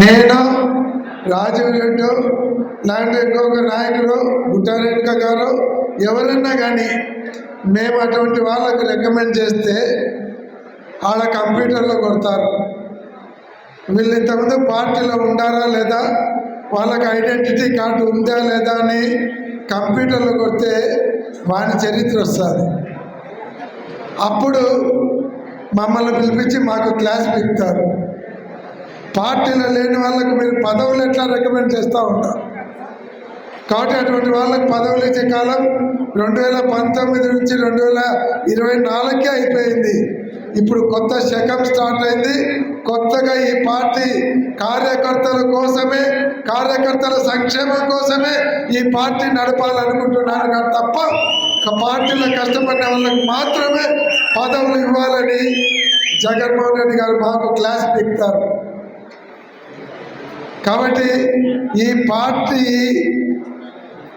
నేను రాజీవ్ రెడ్డి లాంటి ఇంకొక నాయకుడు గుట్టారెడ్డి గారు ఎవరన్నా కానీ మేము అటువంటి వాళ్ళకు రికమెండ్ చేస్తే వాళ్ళ కంప్యూటర్లో కొడతారు. వీళ్ళు ఇంతకుముందు పార్టీలో ఉండారా లేదా? వాళ్ళకి ఐడెంటిటీ కార్డు ఉందా లేదా అని కంప్యూటర్లో కొడితే వాని చరిత్ర వస్తుంది. అప్పుడు మమ్మల్ని పిలిపించి మాకు క్లాస్ పిలుస్తారు పార్టీలో లేని వాళ్ళకు మీరు పదవులు ఎట్లా రికమెండ్ చేస్తూ ఉంటారు? కాబట్టి అటువంటి వాళ్ళకి పదవులు ఇచ్చే కాలం రెండు వేల పంతొమ్మిది నుంచి రెండు వేల ఇరవై నాలుగుకే అయిపోయింది. ఇప్పుడు కొత్త శకం స్టార్ట్ అయింది. కొత్తగా ఈ పార్టీ కార్యకర్తల కోసమే కార్యకర్తల సంక్షేమం కోసమే ఈ పార్టీ నడపాలనుకుంటున్నాను. కానీ తప్ప పార్టీలో కష్టపడిన వాళ్ళకి మాత్రమే పదవులు ఇవ్వాలని జగన్మోహన్ రెడ్డి గారు మాకు క్లాస్ పెడతారు కాబట్టి ఈ పార్టీ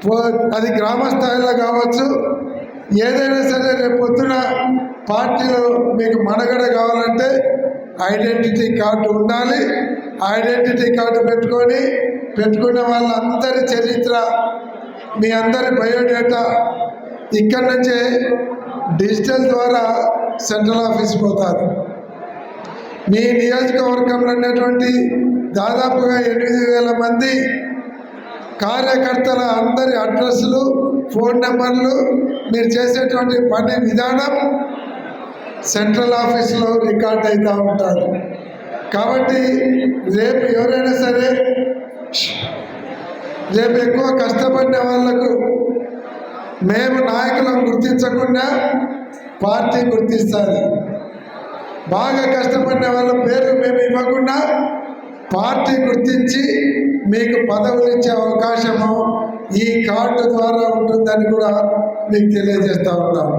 పో- అది గ్రామ స్థాయిలో కావచ్చు ఏదైనా సరే రేపు పొద్దున పార్టీలో మీకు మనగడ కావాలంటే ఐడెంటిటీ కార్డు ఉండాలి. ఐడెంటిటీ కార్డు పెట్టుకొని పెట్టుకున్న వాళ్ళందరి చరిత్ర మీ అందరి బయోడేటా ఇక్కడి నుంచే డిజిటల్ ద్వారా సెంట్రల్ ఆఫీస్ పోతారు. మీ నియోజకవర్గంలో ఉన్నటువంటి దాదాపుగా ఎనిమిది వేల మంది కార్యకర్తల అందరి అడ్రస్లు ఫోన్ నెంబర్లు మీరు చేసేటువంటి పని విధానం సెంట్రల్ ఆఫీస్లో రికార్డ్ అవుతూ ఉంటారు. కాబట్టి రేపు ఎవరైనా సరే రేపు ఎక్కువ కష్టపడిన వాళ్ళకు మేము నాయకులను గుర్తించకుండా పార్టీ గుర్తిస్తుంది బాగా కష్టపడిన వాళ్ళ పేర్లు మేము ఇవ్వకుండా పార్టీ గుర్తించి మీకు పదవులు ఇచ్చే అవకాశము ఈ కార్డు ద్వారా ఉంటుందని కూడా మీకు తెలియజేస్తూ ఉన్నాం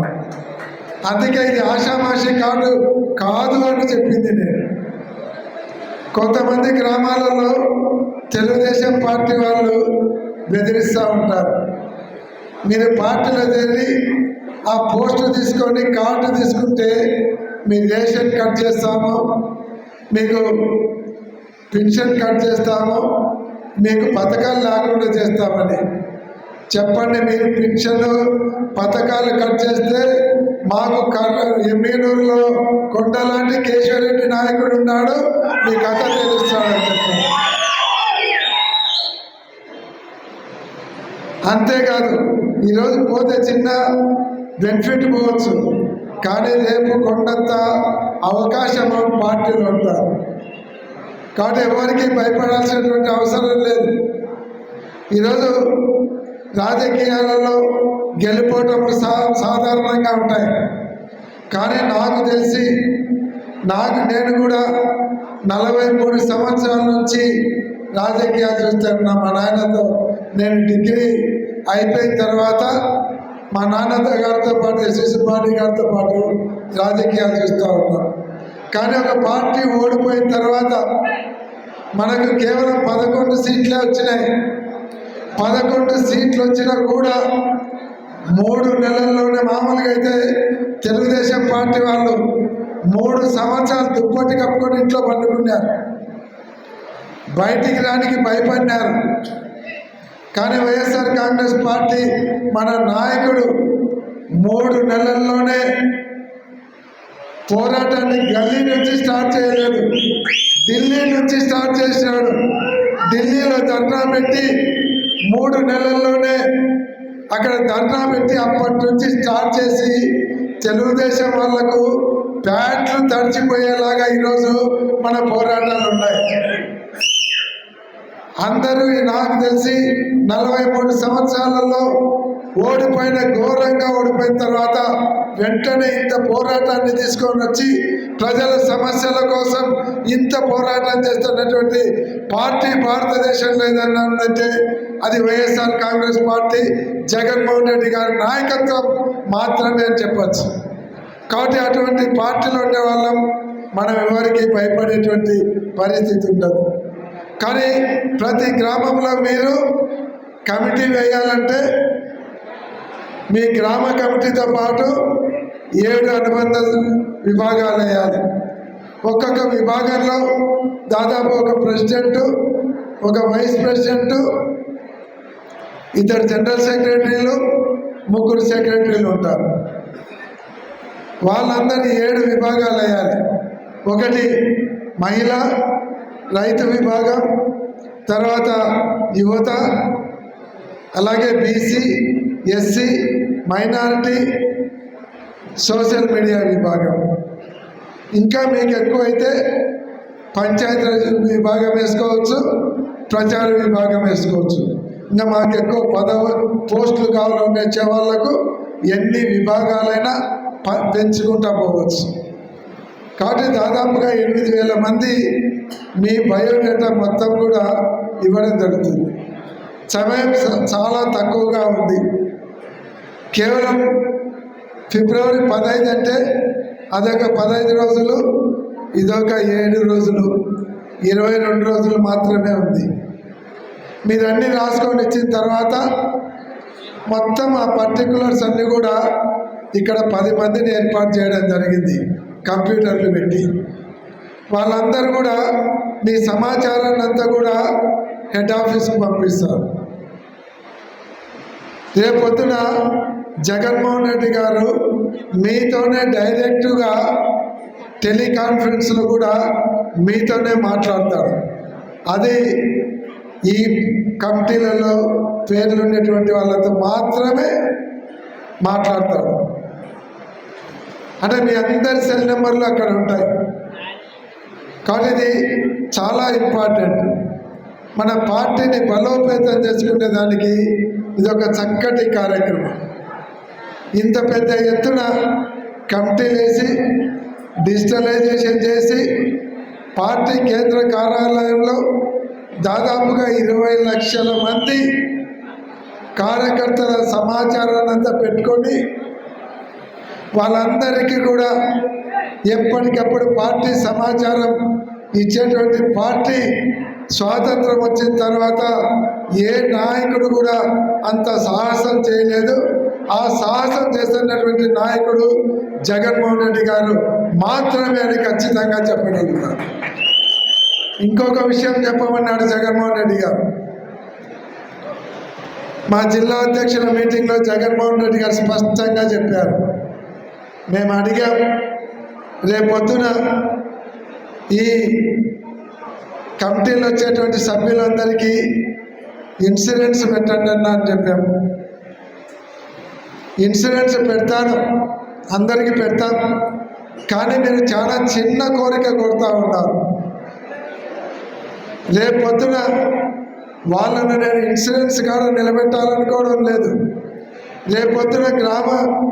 అందుకే ఇది ఆషామాషి కార్డు కాదు అని చెప్పింది నేను. కొంతమంది గ్రామాలలో తెలుగుదేశం పార్టీ వాళ్ళు బెదిరిస్తూ ఉంటారు. మీరు పార్టీలో చేరి ఆ పోస్టు తీసుకొని కార్డు తీసుకుంటే మీ రేషన్ కట్ చేస్తాము మీకు పెన్షన్ కట్ చేస్తాము మీకు పథకాలు లేకుండా చేస్తామని. చెప్పండి మీరు పెన్షన్ పథకాలు కట్ చేస్తే మాకు ఎమ్మెనూరులో కొండలాంటి కేశవరెడ్డి నాయకుడు ఉన్నాడు మీ కథ తెలుస్తాడని చెప్పండి. అంతేకాదు ఈరోజు పోతే చిన్న బెనిఫిట్ పోవచ్చు. కానీ రేపు కొండంత అవకాశం పార్టీలు ఉంటారు. కాబట్టి ఎవరికి భయపడాల్సినటువంటి అవసరం లేదు. ఈరోజు రాజకీయాలలో గెలుపోవటములు సా సాధారణంగా ఉంటాయి. కానీ నాకు తెలిసి నాకు నేను కూడా నలభై మూడు సంవత్సరాల నుంచి రాజకీయాలు చూస్తాను మా నాయనతో నేను డిగ్రీ అయిపోయిన తర్వాత మా నాన్న గారితో పాటు ఎస్ఎస్ పార్టీ గారితో పాటు రాజకీయాలు చేస్తూ ఉన్నాం. కానీ ఒక పార్టీ ఓడిపోయిన తర్వాత మనకు కేవలం పదకొండు సీట్లే వచ్చినాయి. పదకొండు సీట్లు వచ్చినా కూడా మూడు నెలల్లోనే మామూలుగా అయితే తెలుగుదేశం పార్టీ వాళ్ళు మూడు సంవత్సరాలు దుప్పటి కప్పుకొని ఇంట్లో పండుకున్నారు. బయటికి రానికి భయపడినారు. కానీ వైఎస్ఆర్ కాంగ్రెస్ పార్టీ మన నాయకుడు మూడు నెలల్లోనే పోరాటాన్ని గల్లీ నుంచి స్టార్ట్ చేయలేదు. ఢిల్లీ నుంచి స్టార్ట్ చేసినాడు ఢిల్లీలో ధర్నా పెట్టి మూడు నెలల్లోనే అక్కడ ధర్నా పెట్టి అప్పటి నుంచి స్టార్ట్ చేసి తెలుగుదేశం వాళ్ళకు ప్యాంట్లు తడిచిపోయేలాగా ఈరోజు మన పోరాటాలు ఉన్నాయి. అందరూ నాకు తెలిసి నలభై మూడు సంవత్సరాలలో ఓడిపోయిన ఘోరంగా ఓడిపోయిన తర్వాత వెంటనే ఇంత పోరాటాన్ని తీసుకొని వచ్చి ప్రజల సమస్యల కోసం ఇంత పోరాటం చేస్తున్నటువంటి పార్టీ భారతదేశంలో ఏదన్నా అది Y S R Congress party Jaganmohan Reddy గారి నాయకత్వం మాత్రమే అని చెప్పచ్చు. కాబట్టి అటువంటి పార్టీలు ఉండే వాళ్ళం మనం ఎవరికి భయపడేటువంటి పరిస్థితి ఉండదు. కానీ ప్రతి గ్రామంలో మీరు కమిటీ వేయాలంటే మీ గ్రామ కమిటీతో పాటు ఏడు అనుబంధ విభాగాలు వేయాలి. ఒక్కొక్క విభాగంలో దాదాపు ఒక ప్రెసిడెంట్ ఒక వైస్ ప్రెసిడెంట్ ఇద్దరు జనరల్ సెక్రటరీలు ముగ్గురు సెక్రటరీలు ఉంటారు. వాళ్ళందరినీ ఏడు విభాగాలు వేయాలి. ఒకటి మహిళ రైతు విభాగం తర్వాత యువత అలాగే B C S C minority social media విభాగం. ఇంకా మీకు ఎక్కువైతే పంచాయతీరాజ్ విభాగం వేసుకోవచ్చు ప్రచార విభాగం వేసుకోవచ్చు. ఇంకా మాకు ఎక్కువ పదవ పోస్టులు కావాలని వచ్చే వాళ్ళకు ఎన్ని విభాగాలైనా ప- పెంచుకుంటా పోవచ్చు. కాబట్టి దాదాపుగా ఎనిమిది వేల మంది మీ బయోడేటా మొత్తం కూడా ఇవ్వడం జరుగుతుంది. సమయం చాలా తక్కువగా ఉంది. కేవలం ఫిబ్రవరి పదహైదు అంటే అదొక పదహైదు రోజులు ఇదొక ఏడు రోజులు ఇరవై రెండు రోజులు మాత్రమే ఉంది. మీరు అన్నీ రాసుకొని ఇచ్చిన తర్వాత మొత్తం ఆ పర్టికులర్స్ అన్నీ కూడా ఇక్కడ పది మందిని ఏర్పాటు చేయడం జరిగింది. కంప్యూటర్లు పెట్టి. వాళ్ళందరూ కూడా మీ సమాచారాన్ని అంతా కూడా హెడ్ ఆఫీస్కి పంపిస్తారు. రేపొద్దున జగన్మోహన్ రెడ్డి గారు మీతోనే డైరెక్ట్గా టెలికాన్ఫరెన్స్లో కూడా మీతోనే మాట్లాడతారు. అది ఈ కమిటీలలో పేర్లు ఉన్నటువంటి వాళ్ళతో మాత్రమే మాట్లాడతారు. అంటే మీ అందరి సెల్ నెంబర్లు అక్కడ ఉంటాయి. కాబట్టి ఇది చాలా ఇంపార్టెంట్. మన పార్టీని బలోపేతం చేసుకునే దానికి ఇది ఒక చక్కటి కార్యక్రమం. ఇంత పెద్ద ఎత్తున కమిటీలు వేసి డిజిటలైజేషన్ చేసి పార్టీ కేంద్ర కార్యాలయంలో దాదాపుగా ఇరవై లక్షల మంది కార్యకర్తల సమాచారాన్ని అంతా పెట్టుకొని వాళ్ళందరికీ కూడా ఎప్పటికప్పుడు పార్టీ సమాచారం ఇచ్చేటువంటి పార్టీ స్వాతంత్రం వచ్చిన తర్వాత ఏ నాయకుడు కూడా అంత సాహసం చేయలేదు. ఆ సాహసం చేస్తున్నటువంటి నాయకుడు జగన్మోహన్ రెడ్డి గారు మాత్రమే అని ఖచ్చితంగా చెప్పగలుగుతారు. ఇంకొక విషయం చెప్పమన్నాడు జగన్మోహన్ రెడ్డి గారు. మా జిల్లా అధ్యక్షుల మీటింగ్లో జగన్మోహన్ రెడ్డి గారు స్పష్టంగా చెప్పారు. మేము అడిగాం రేపొద్దున ఈ కమిటీలో వచ్చేటువంటి సభ్యులందరికీ ఇన్సూరెన్స్ పెట్టండి అన్న అని చెప్పాము. ఇన్సూరెన్స్ పెడతాను అందరికీ పెడతాం కానీ మీరు చాలా చిన్న కోరిక కొడతా ఉన్నారు. రేపు పొద్దున వాళ్ళను నేను ఇన్సూరెన్స్ కాడ నిలబెట్టాలనుకోవడం లేదు. రేపొద్దున పొద్దున గ్రామ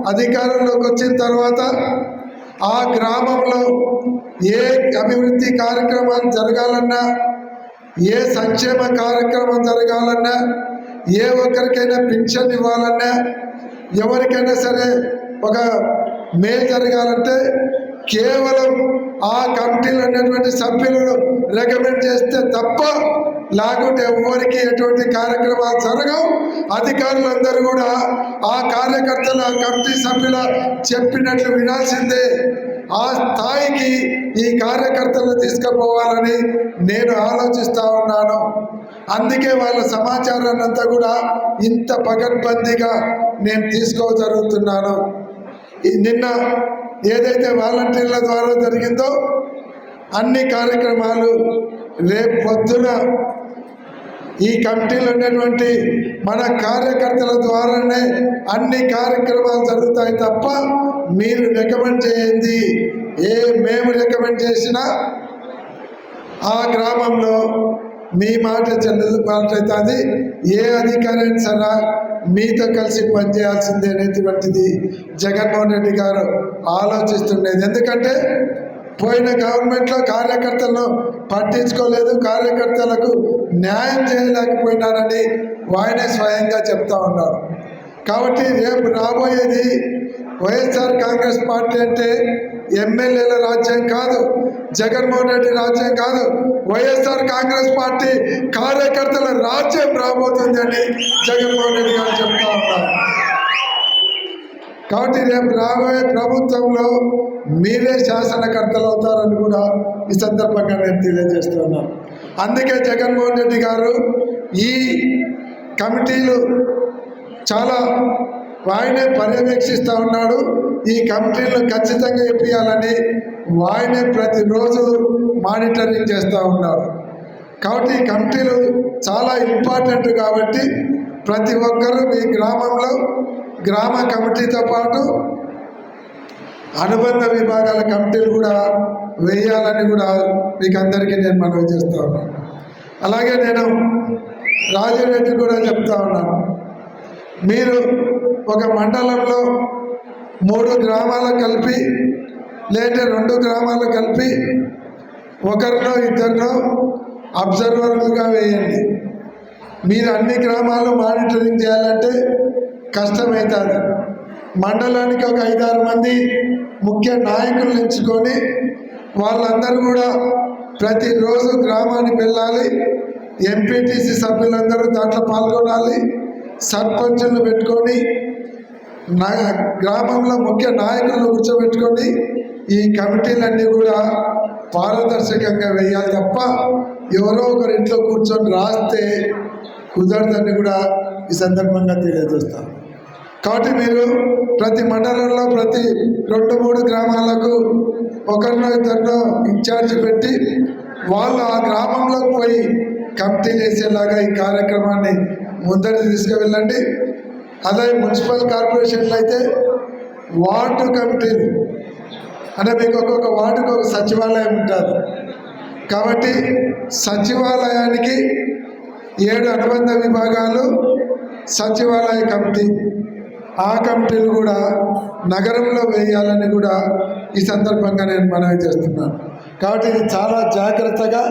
అధికారంలోకి వచ్చిన తర్వాత ఆ గ్రామంలో ఏ అభివృద్ధి కార్యక్రమాలు జరగాలన్నా ఏ సంక్షేమ కార్యక్రమం జరగాలన్నా ఏ ఒక్కరికైనా పింఛన్ ఇవ్వాలన్నా ఎవరికైనా సరే ఒక మేలు జరగాలంటే కేవలం ఆ కమిటీలో ఉన్నటువంటి సభ్యులను రికమెండ్ చేస్తే తప్ప లేకుంటే ఎవరికి ఎటువంటి కార్యక్రమాలు జరగవు. అధికారులందరూ కూడా ఆ కార్యకర్తల కమిటీ సభ్యుల చెప్పినట్లు వినాల్సిందే. ఆ స్థాయికి ఈ కార్యకర్తలను తీసుకుపోవాలని నేను ఆలోచిస్తూ ఉన్నాను. అందుకే వాళ్ళ సమాచారాన్ని అంతా కూడా ఇంత పకడ్బందీగా నేను తీసుకో జరుగుతున్నాను. నిన్న ఏదైతే వాలంటీర్ల ద్వారా జరిగిందో అన్ని కార్యక్రమాలు రేపు పొద్దున ఈ కమిటీలో ఉన్నటువంటి మన కార్యకర్తల ద్వారానే అన్ని కార్యక్రమాలు జరుగుతాయి తప్ప మీరు రికమెండ్ చేయండి. ఏ మేము రికమెండ్ చేసినా ఆ గ్రామంలో మీ మాట చెల్లుబాటు అవుతుంది ఏ అధికారి అయినా సరే మీతో కలిసి పనిచేయాల్సిందే అనేటువంటిది జగన్మోహన్ రెడ్డి గారు ఆలోచిస్తుండేది. ఎందుకంటే పోయిన గవర్నమెంట్లో కార్యకర్తలను పట్టించుకోలేదు. కార్యకర్తలకు న్యాయం చేయలేకపోయినారని వాయనే స్వయంగా చెప్తా ఉన్నారు. కాబట్టి రేపు రాబోయేది వైఎస్ఆర్ కాంగ్రెస్ పార్టీ అంటే ఎమ్మెల్యేల రాజ్యం కాదు జగన్మోహన్ రెడ్డి రాజ్యం కాదు. వైఎస్ఆర్ కాంగ్రెస్ పార్టీ కార్యకర్తల రాజ్యం రాబోతుందని జగన్మోహన్ రెడ్డి గారు చెప్తా ఉన్నారు. కాబట్టి రేపు రాబోయే ప్రభుత్వంలో మీరే శాసనకర్తలు అవుతారని కూడా ఈ సందర్భంగా నేను తెలియజేస్తున్నాను అందుకే జగన్మోహన్ రెడ్డి గారు ఈ కమిటీలు చాలా ఆయనే పర్యవేక్షిస్తూ ఉన్నాడు. ఈ కమిటీలను ఖచ్చితంగా ఇప్పించాలని ఆయనే ప్రతిరోజు మానిటరింగ్ చేస్తూ ఉన్నాడు కాబట్టి ఈ కమిటీలు చాలా ఇంపార్టెంట్ కాబట్టి ప్రతి ఒక్కరూ మీ గ్రామంలో గ్రామ కమిటీతో పాటు అనుబంధ విభాగాల కమిటీలు కూడా వేయాలని కూడా మీకు అందరికీ నేను మనవి చేస్తా ఉన్నాను. అలాగే నేను రాజారెడ్డి కూడా చెప్తా ఉన్నాను. మీరు ఒక మండలంలో మూడు గ్రామాలు కలిపి లేదా రెండు గ్రామాలు కలిపి ఒకరినో ఇద్దరినో అబ్జర్వర్లుగా వేయండి. మీరు అన్ని గ్రామాలు మానిటరింగ్ చేయాలంటే కష్టమవుతుంది మండలానికి ఒక ఐదారు మంది ముఖ్య నాయకులు ఎంచుకొని వాళ్ళందరూ కూడా ప్రతిరోజు గ్రామానికి వెళ్ళాలి. ఎంపీటీసీ సభ్యులందరూ దాంట్లో పాల్గొనాలి. సర్పంచులను పెట్టుకొని నా గ్రామంలో ముఖ్య నాయకులను కూర్చోబెట్టుకొని ఈ కమిటీలన్నీ కూడా పారదర్శకంగా వేయాలి తప్ప ఎవరో ఒకరి ఇంట్లో కూర్చొని రాస్తే కుదరదని కూడా ఈ సందర్భంగా తెలియజేస్తాను. కాబట్టి మీరు ప్రతి మండలంలో ప్రతి రెండు మూడు గ్రామాలకు ఒకరినో ఇద్దరినో ఇన్ఛార్జ్ పెట్టి వాళ్ళు ఆ గ్రామంలోకి పోయి కమిటీ చేసేలాగా ఈ కార్యక్రమాన్ని ముందరికి తీసుకువెళ్ళండి. అదే మున్సిపల్ కార్పొరేషన్లు అయితే వార్డు కమిటీలు అంటే మీకు ఒక్కొక్క వార్డుకు ఒక సచివాలయం ఉంటుంది. కాబట్టి సచివాలయానికి ఏడు అనుబంధ విభాగాలు సచివాలయ కమిటీ ఆ కమిటీలు కూడా నగరంలో వేయాలని కూడా ఈ సందర్భంగా నేను మనవి చేస్తున్నాను. కాబట్టి ఇది చాలా జాగ్రత్తగా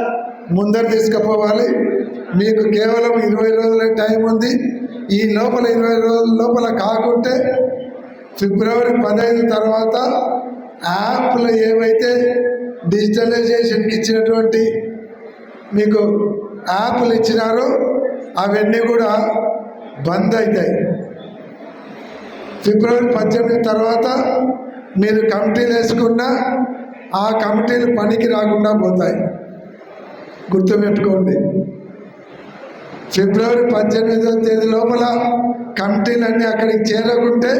ముందర తీసుకుపోవాలి. మీకు కేవలం ఇరవై రోజుల టైం ఉంది. ఈ లోపల ఇరవై రోజుల లోపల కాకుంటే ఫిబ్రవరి పదహైదు తర్వాత యాప్లు ఏవైతే డిజిటలైజేషన్కి ఇచ్చినటువంటి మీకు యాప్లు ఇచ్చినారో అవన్నీ కూడా బంద్ అవుతాయి ఫిబ్రవరి పద్దెనిమిది తర్వాత మీరు కమిటీలు వేసుకున్నా ఆ కమిటీలు పనికి రాకుండా పోతాయి. గుర్తుపెట్టుకోండి. ఫిబ్రవరి పద్దెనిమిదవ తేదీ లోపల కమిటీలన్నీ అక్కడికి చేరకుంటే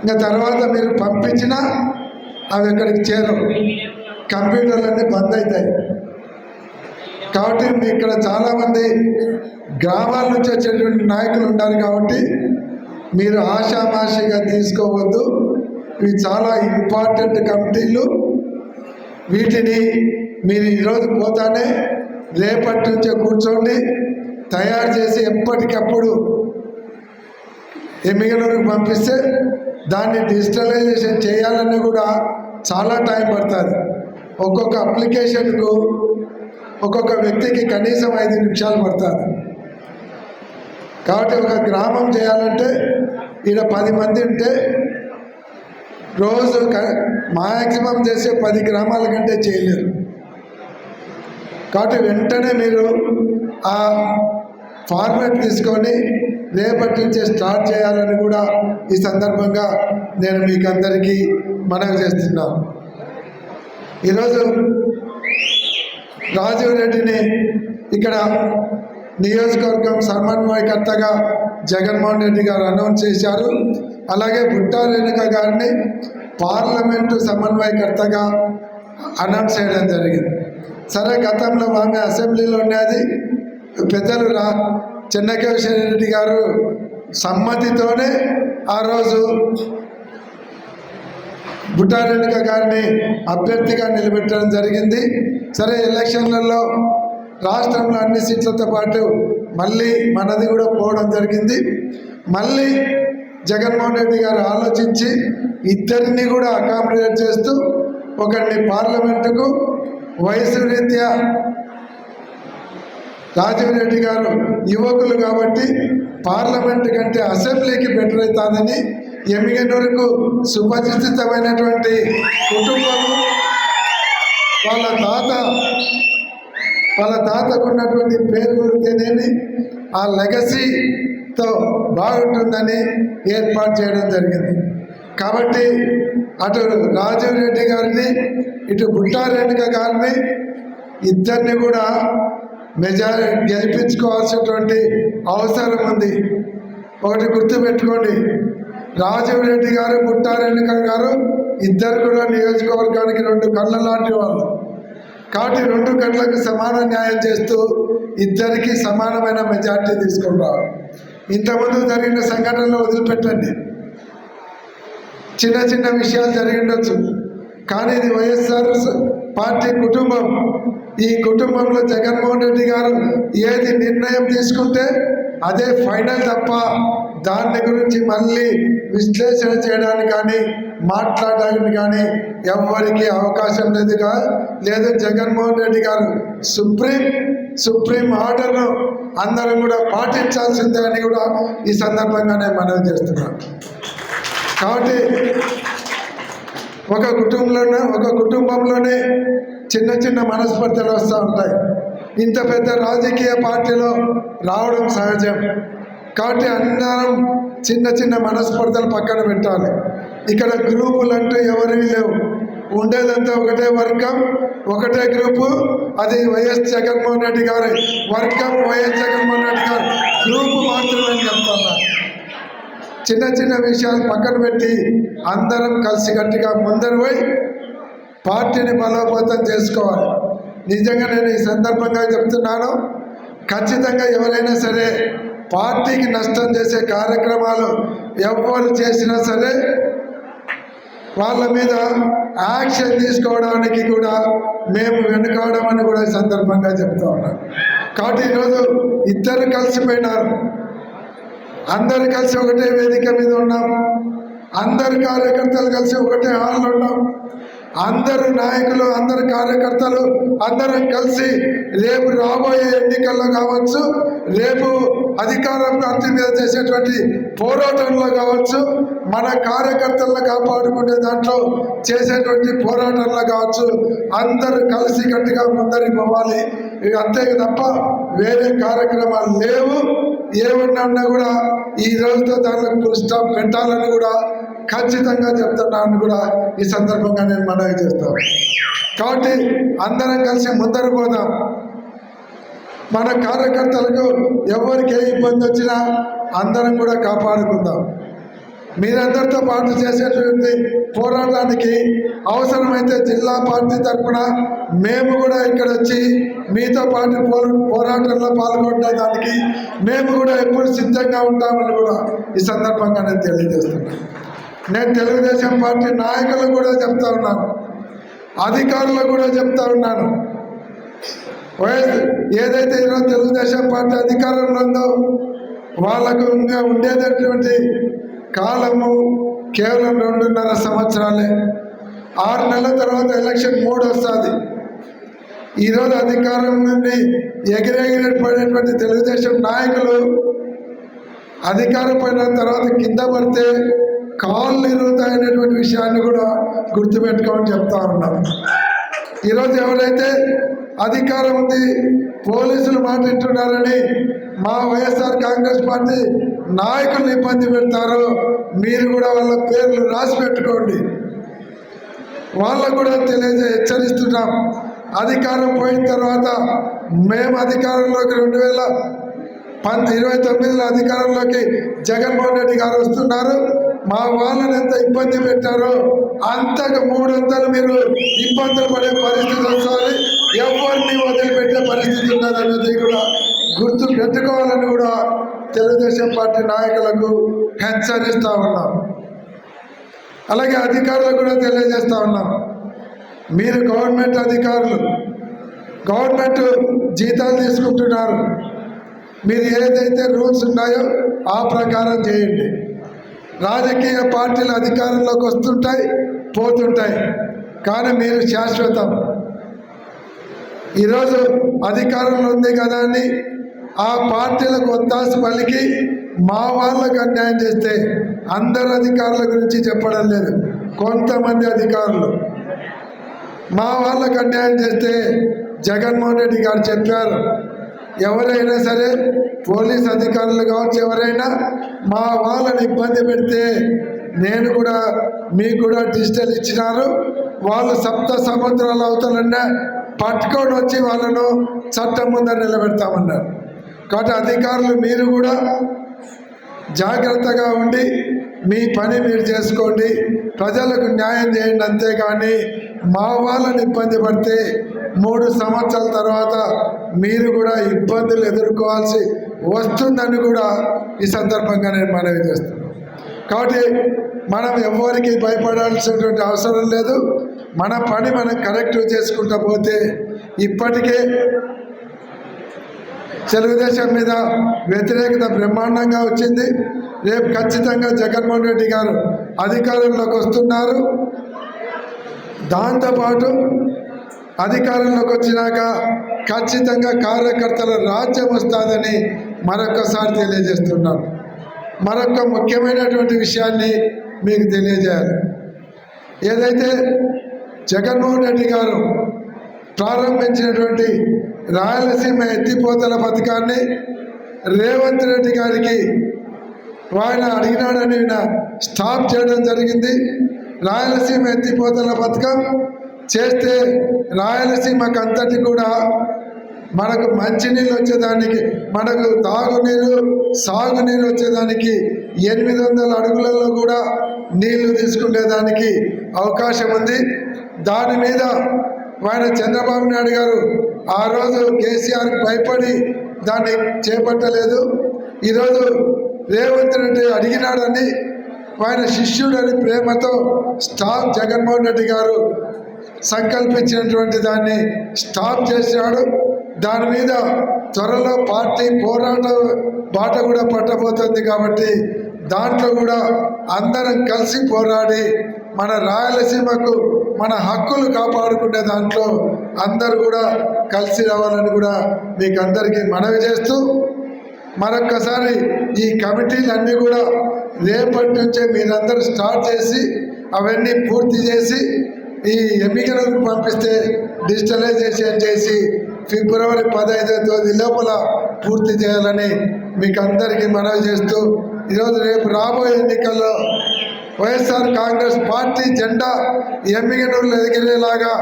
ఇంకా తర్వాత మీరు పంపించినా అవి ఎక్కడికి చేరవు. కంప్యూటర్లన్నీ బంద్ అవుతాయి కాబట్టి మీ ఇక్కడ చాలామంది గ్రామాల నుంచి వచ్చేటువంటి నాయకులు ఉన్నారు కాబట్టి మీరు ఆషామాషిగా తీసుకోవద్దు. ఇవి చాలా ఇంపార్టెంట్ కమిటీలు వీటిని మీరు ఈరోజు పోతానే రేపటి నుంచే కూర్చోండి తయారు చేసి ఎప్పటికప్పుడు ఎమ్మిగనూరుకి పంపిస్తే దాన్ని డిజిటలైజేషన్ చేయాలని కూడా చాలా టైం పడుతుంది. ఒక్కొక్క అప్లికేషన్కు ఒక్కొక్క వ్యక్తికి కనీసం ఐదు నిమిషాలు పడుతుంది. కాబట్టి ఒక గ్రామం చేయాలంటే ఈడ పది మంది ఉంటే రోజు మ్యాక్సిమం చేసే పది గ్రామాల కంటే చేయలేరు. కాబట్టి వెంటనే మీరు ఆ ఫార్మాట్ తీసుకొని రేపటి నుంచే స్టార్ట్ చేయాలని కూడా ఈ సందర్భంగా నేను మీకు అందరికీ మనవి చేస్తున్నాను ఈరోజు రాజీవ్ రెడ్డిని ఇక్కడ నియోజకవర్గం సమన్వయకర్తగా జగన్మోహన్ రెడ్డి గారు అనౌన్స్ చేశారు. అలాగే బుట్టా రేణుక గారిని పార్లమెంటు సమన్వయకర్తగా అనౌన్స్ చేయడం జరిగింది. సరే గతంలో ఆమె అసెంబ్లీలో ఉన్నది పెద్దలు రా చెన్నకేశ్వర రెడ్డి గారు సమ్మతితోనే ఆ రోజు బుట్టారెడ్డిక గారిని అభ్యర్థిగా నిలబెట్టడం జరిగింది. సరే ఎలక్షన్లలో రాష్ట్రంలో అన్ని సీట్లతో పాటు మళ్ళీ మనది కూడా పోవడం జరిగింది. మళ్ళీ జగన్మోహన్ రెడ్డి గారు ఆలోచించి ఇద్దరిని కూడా అకామిడేట్ చేస్తూ ఒకరిని పార్లమెంటుకు వయసు రీత్యా రాజీవ్ రెడ్డి గారు యువకులు కాబట్టి పార్లమెంట్ కంటే అసెంబ్లీకి బెటర్ అవుతుందని ఎమ్మిగనూరుకు సుపరిచితమైనటువంటి కుటుంబము వాళ్ళ తాత వాళ్ళ తాతకు ఉన్నటువంటి పేరు గురితేనేమి ఆ లెగసీతో బాగుంటుందని ఏర్పాటు చేయడం జరిగింది. కాబట్టి అటు రాజీవ్ రెడ్డి గారిని ఇటు బుట్టా గారిని ఇద్దరిని కూడా మెజారిటీ గెలిపించుకోవాల్సినటువంటి అవసరం ఉంది. ఒకటి గుర్తుపెట్టుకోండి రాజీవ్ రెడ్డి గారు బుట్టా గారు ఇద్దరు కూడా నియోజకవర్గానికి రెండు కళ్ళ లాంటి వాళ్ళు. కాబట్టి రెండు గంటలకు సమాన న్యాయం చేస్తూ ఇద్దరికి సమానమైన మెజార్టీ తీసుకుని రావాలి ఇంతకుముందు జరిగిన సంఘటనలు వదిలిపెట్టండి. చిన్న చిన్న విషయాలు జరిగిండొచ్చు. కానీ ఇది వైఎస్ఆర్ పార్టీ కుటుంబం. ఈ కుటుంబంలో జగన్మోహన్ రెడ్డి గారు ఏది నిర్ణయం తీసుకుంటే అదే ఫైనల్ తప్ప దాని గురించి మళ్ళీ విశ్లేషణ చేయడానికి కానీ మాట్లాడడానికి కానీ ఎవరికి అవకాశం లేదుగా. లేదు జగన్మోహన్ రెడ్డి గారు సుప్రీం సుప్రీం ఆర్డర్ను అందరం కూడా పాటించాల్సిందే అని కూడా ఈ సందర్భంగా నేను మనవి చేస్తున్నాను. కాబట్టి ఒక కుటుంబంలోనే ఒక కుటుంబంలోనే చిన్న చిన్న మనస్పర్ధలు వస్తూ ఉంటాయి. ఇంత పెద్ద రాజకీయ పార్టీలో రావడం సహజం. కాబట్టి అందరం చిన్న చిన్న మనస్పర్ధలు పక్కన పెట్టాలి. ఇక్కడ గ్రూపులు అంటూ ఎవరివి లేవు. ఉండేదంతా ఒకటే వర్గం ఒకటే గ్రూపు. అది వైఎస్ జగన్మోహన్ రెడ్డి గారి. వర్గం వైఎస్ జగన్మోహన్ రెడ్డి గారు. గ్రూపు మాత్రమే చిన్న చిన్న విషయాలు పక్కన పెట్టి అందరం కలిసికట్టుగా ముందరు పోయి పార్టీని బలోపేతం చేసుకోవాలి. నిజంగా నేను ఈ సందర్భంగా చెప్తున్నాను ఖచ్చితంగా ఎవరైనా సరే పార్టీకి నష్టం చేసే కార్యక్రమాలు ఎవరు చేసినా సరే వాళ్ళ మీద యాక్షన్ తీసుకోవడానికి కూడా మేము వెనుకోవడం అని కూడా ఈ సందర్భంగా చెప్తా ఉన్నాం. కాబట్టి ఈరోజు ఇద్దరు కలిసిపోయినారు. అందరు కలిసి ఒకటే వేదిక మీద ఉన్నాం. అందరు కార్యకర్తలు కలిసి ఒకటే హాల్లో ఉన్నాం. అందరు నాయకులు అందరు కార్యకర్తలు అందరం కలిసి రేపు రాబోయే ఎన్నికల్లో కావచ్చు రేపు అధికారం ప్రాప్తి మీద చేసేటువంటి పోరాటంలో కావచ్చు మన కార్యకర్తలను కాపాడుకునే దాంట్లో చేసేటువంటి పోరాటంలో కావచ్చు అందరూ కలిసి గట్టిగా ముందరికి పోవాలి. ఇక అంతే తప్ప వేరే కార్యక్రమాలు లేవు. ఏమన్నా ఉన్నా కూడా ఈ రోజుతో దానికి ఫుల్ స్టాప్ పెట్టాలని కూడా ఖచ్చితంగా చెప్తున్నాను కూడా ఈ సందర్భంగా నేను మనవి చేస్తాను కాబట్టి అందరం కలిసి ముందర పోదాం. మన కార్యకర్తలకు ఎవరికి ఏ ఇబ్బంది వచ్చినా అందరం కూడా కాపాడుకుందాం. మీరందరితో పాటు చేసేటువంటి పోరాటానికి అవసరమైతే జిల్లా పార్టీ తరఫున మేము కూడా ఇక్కడ వచ్చి మీతో పాటు పో పోరాటంలో పాల్గొనడానికి మేము కూడా ఎప్పుడు సిద్ధంగా ఉంటామని కూడా ఈ సందర్భంగా నేను తెలియజేస్తున్నాను నేను తెలుగుదేశం పార్టీ నాయకులకు కూడా చెప్తా ఉన్నాను. అధికారులకు కూడా చెప్తా ఉన్నాను. వైఎస్ ఏదైతే ఈరోజు తెలుగుదేశం పార్టీ అధికారంలో ఉందో వాళ్ళకు ఇంకా ఉండేటటువంటి కాలము కేవలం రెండున్నర సంవత్సరాలే. ఆరు నెలల తర్వాత ఎలక్షన్ మూడు వస్తుంది. ఈరోజు అధికారం నుండి ఎగిరెగిరి తెలుగుదేశం నాయకులు అధికారం పోయిన తర్వాత కింద పడితే కాళ్ళు ఇరుగుతాయనేటువంటి విషయాన్ని కూడా గుర్తుపెట్టుకోమని చెప్తా ఉన్నాం. ఈరోజు ఎవరైతే అధికారం ఉంది పోలీసులు మాట్లాడుతున్నారని మా వైఎస్ఆర్ కాంగ్రెస్ పార్టీ నాయకులు ఇబ్బంది పెడతారో మీరు కూడా వాళ్ళ పేర్లు రాసి పెట్టుకోండి. వాళ్ళకు కూడా తెలియజే హెచ్చరిస్తున్నాం. అధికారం పోయిన తర్వాత మేము అధికారంలోకి రెండు వేల పంత ఇరవై తొమ్మిదిలో అధికారంలోకి జగన్మోహన్ రెడ్డి గారు వస్తున్నారు. మా వాళ్ళని ఎంత ఇబ్బంది పెట్టారో అంతకు మూడొందలు మీరు ఇబ్బందులు పడే పరిస్థితి వస్తుంది. ఎవరిని వదిలిపెట్టే పరిస్థితి ఉన్నదన్నది కూడా గుర్తు పెట్టుకోవాలని కూడా తెలుగుదేశం పార్టీ నాయకులకు హెచ్చరిస్తూ ఉన్నాం. అలాగే అధికారులకు కూడా తెలియజేస్తూ ఉన్నాం. మీరు గవర్నమెంట్ అధికారులు గవర్నమెంట్ జీతాలు తీసుకుంటున్నారు. మీరు ఏదైతే రూల్స్ ఉన్నాయో ఆ ప్రకారం చేయండి. రాజకీయ పార్టీలు అధికారంలోకి వస్తుంటాయి పోతుంటాయి. కానీ మీరు శాశ్వతం. ఈరోజు అధికారంలో ఉంది కదా అని ఆ పార్టీలకు ఒత్తాసు పలికి మా వాళ్ళకు అన్యాయం చేస్తే అందరు అధికారుల గురించి చెప్పడం లేదు. కొంతమంది అధికారులు. మా వాళ్ళకు అన్యాయం చేస్తే జగన్మోహన్ రెడ్డి గారు చెప్పారు. ఎవరైనా సరే పోలీస్ అధికారులు కావచ్చు ఎవరైనా మా వాళ్ళని ఇబ్బంది పెడితే నేను కూడా మీకు కూడా డిజిటల్ ఇచ్చినారు. వాళ్ళు సప్త సంవత్సరాలు అవుతానన్నా పట్టుకొని వచ్చి వాళ్ళను చట్టం ముందర నిలబెడతామన్నారు. కాబట్టి అధికారులు మీరు కూడా జాగ్రత్తగా ఉండి మీ పని మీరు చేసుకోండి. ప్రజలకు న్యాయం చేయండి అంతేగాని మా వాళ్ళని ఇబ్బంది పడితే మూడు సంవత్సరాల తర్వాత మీరు కూడా ఇబ్బందులు ఎదుర్కోవాల్సి వస్తుందని కూడా ఈ సందర్భంగా నేను మనవి చేస్తున్నాను. కాబట్టి మనం ఎవరికి భయపడాల్సినటువంటి అవసరం లేదు. మన పని మనం కరెక్ట్ చేసుకుంటా పోతే ఇప్పటికే తెలుగుదేశం మీద వ్యతిరేకత బ్రహ్మాండంగా వచ్చింది. రేపు ఖచ్చితంగా జగన్మోహన్ రెడ్డి గారు అధికారంలోకి వస్తున్నారు. దాంతోపాటు అధికారంలోకి వచ్చినాక ఖచ్చితంగా కార్యకర్తల రాజ్యం వస్తుందని మరొకసారి తెలియజేస్తున్నాను. మరొక ముఖ్యమైనటువంటి విషయాన్ని మీకు తెలియజేయాలి. ఏదైతే జగన్మోహన్ రెడ్డి గారు ప్రారంభించినటువంటి రాయలసీమ ఎత్తిపోతల పథకాన్ని రేవంత్ రెడ్డి గారికి ఆయన అడిగినాడని స్టాప్ చేయడం జరిగింది. రాయలసీమ ఎత్తిపోతల పథకం చేస్తే రాయలసీమకు అంతటి కూడా మనకు మంచినీళ్ళు వచ్చేదానికి మనకు తాగునీరు సాగునీరు వచ్చేదానికి ఎనిమిది వందల అడుగులలో కూడా నీళ్ళు తీసుకునేదానికి అవకాశం ఉంది. దాని మీద ఆయన చంద్రబాబు నాయుడు గారు ఆ రోజు కేసీఆర్ భయపడి దాన్ని చేపట్టలేదు. ఈరోజు రేవంత్ రెడ్డి అడిగినాడని ఆయన శిష్యుడని ప్రేమతో స్టాప్ జగన్మోహన్ రెడ్డి గారు సంకల్పించినటువంటి దాన్ని స్టాప్ చేసినాడు దాని మీద త్వరలో పార్టీ పోరాట బాట కూడా పట్టబోతుంది కాబట్టి దాంట్లో కూడా అందరం కలిసి పోరాడి మన రాయలసీమకు మన హక్కులు కాపాడుకునే దాంట్లో అందరూ కూడా కలిసి రావాలని కూడా మీకు అందరికీ మనవి చేస్తూ మరొక్కసారి ఈ కమిటీలన్నీ కూడా రేపటి నుంచే మీరందరూ స్టార్ట్ చేసి అవన్నీ పూర్తి చేసి ఈ ఎన్నికలకు పంపిస్తే డిజిటలైజేషన్ చేసి ఫిబ్రవరి పదహైదో తేదీ లోపల పూర్తి చేయాలని మీకు అందరికీ మనవి చేస్తూ ఈరోజు రేపు రాబోయే ఎన్నికల్లో వైఎస్ఆర్ కాంగ్రెస్ పార్టీ జెండా ఎమ్మిగనూరులో ఎదిగేలాగా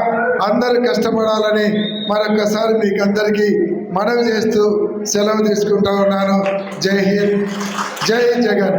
అందరూ కష్టపడాలని మరొకసారి మీకు అందరికీ మనవి చేస్తూ సెలవు తీసుకుంటా ఉన్నాను. జై హింద్. జై జగన్.